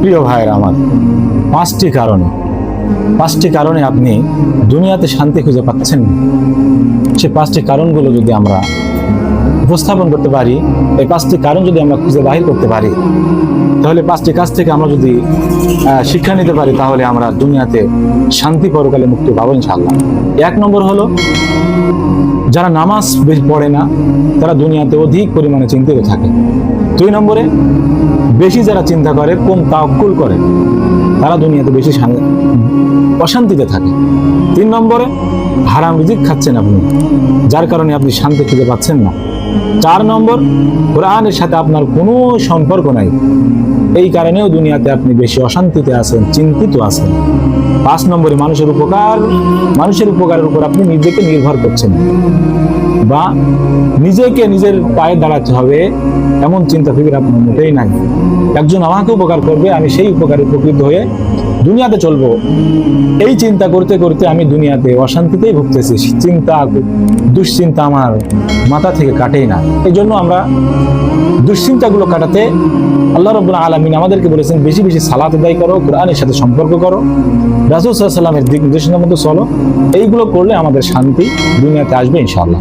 প্রিয় ভাইয়ের আমার, পাঁচটি কারণে পাঁচটি কারণে আপনি দুনিয়াতে শান্তি খুঁজে পাচ্ছেন সে পাঁচটি কারণগুলো যদি আমরা উপস্থাপন করতে পারি, এই পাঁচটি কারণ যদি আমরা খুঁজে বাহির করতে পারি, তাহলে পাঁচটি কাজ থেকে আমরা যদি শিক্ষা নিতে পারি, তাহলে আমরা দুনিয়াতে শান্তি পরকালে মুক্তি পাবো ইনশাল্লাহ এক নম্বর হলো, যারা নামাজ পড়ে না, তারা দুনিয়াতে অধিক পরিমাণে চিন্তিত থাকে। দুই নম্বরে, বেশি যারা চিন্তা করে, কম তাওকুল করে, তারা দুনিয়াতে বেশি শান- অশান্তিতে থাকে। তিন নম্বরে, হারাম রিজিক খাচ্ছেন আপনি, যার কারণে আপনি শান্তি খুঁজে পাচ্ছেন না। চার নম্বর, কোরআনের সাথে আপনার কোনো সম্পর্ক নাই। এই কারণেও দুনিয়াতে আপনি বেশি অশান্তিতে আছেন, চিন্তিত আছেন। পাঁচ নম্বরে, মানুষের উপকার, মানুষের উপকারের উপর আপনি নিজেকে নির্ভর করছেন। বা নিজেকে নিজের পায়ে দাঁড়াতে হবে, এমন চিন্তা ফিকির আপনার মোটেই নাই। একজন আমাকে উপকার করবে, আমি সেই উপকারে উপকৃত হয়ে দুনিয়াতে চলবো। এই চিন্তা করতে করতে আমি দুনিয়াতে অশান্তিতেই ভুগতেছি। চিন্তা, দুশ্চিন্তা আমার মাথা থেকে কাটেই না। এই জন্য আমরা দুশ্চিন্তাগুলো কাটাতে আল্লাহ রব্বুল আলমিন আমাদেরকে বলেছেন, বেশি বেশি সালাত আদায় করো, কোরআনের সাথে সম্পর্ক করো, রাসুল সাল্লামের দিক নির্দেশনার মতো চলো। এইগুলো করলে আমাদের শান্তি দুনিয়াতে আসবে ইনশাআল্লাহ।